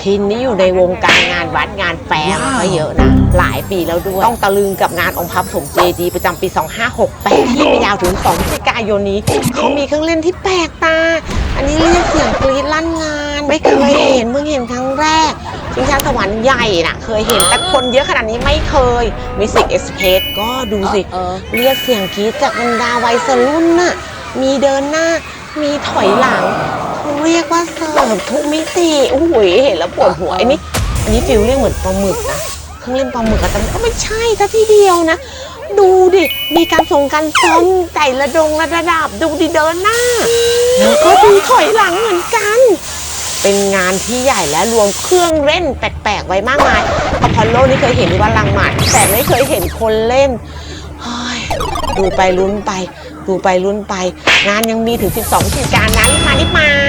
พินนี่อยู่ในวงการงานวัดงานแฟร์มาก็เยอะนะ หลายปีแล้วด้วย ต้องตะลึงกับงานองค์พระปฐมเจดีย์ประจำปี 2568 ที่มียาวถึง2พฤศจิกายนนี้เขามีเครื่องเล่นที่แปลกตา อันนี้เรียกเสียงกรี๊ดลั่นงาน ไม่เคยเห็นเพิ่งเห็นครั้งแรกชิงช้าสวรรค์ใหญ่น่ะเคยเห็นแต่คนเยอะขนาดนี้ไม่เคยมิสิกเอ็กซ์เพสก็ดูสิเออเรียกเสียงกรี๊ดจากบรรดาวัยรุ่นน่ะมีเดินหน้ามีถอยหลัง เขาเรียกว่าเสิร์ฟทุกมิติโอ้โหเห็นแล้วปวดหัวเออไอ้นี่อันนี้ฟิลลิ่งเหมือนปลาหมึกนะเครื่องเล่นปลาหมึกอะแต่มันก็ไม่ใช่ซะทีเดียวนะ ดูดิมีการส่งการซ้อมใจระดงระดับดูดิเดินหน้าแล้วก็ดูถอยหลังเหมือนกัน เป็นงานที่ใหญ่และรวมเครื่องเล่นแปลกๆไว้มากมายอพอลโลนี่เคยเห็นที่วัดลังหมัดแต่ไม่เคยเห็นคนเล่นเฮ้ยดูไปลุ้นไป ดูไปลุ้นไป งานยังมีถึง 12พฤศจิกายนนั้นมานิดมา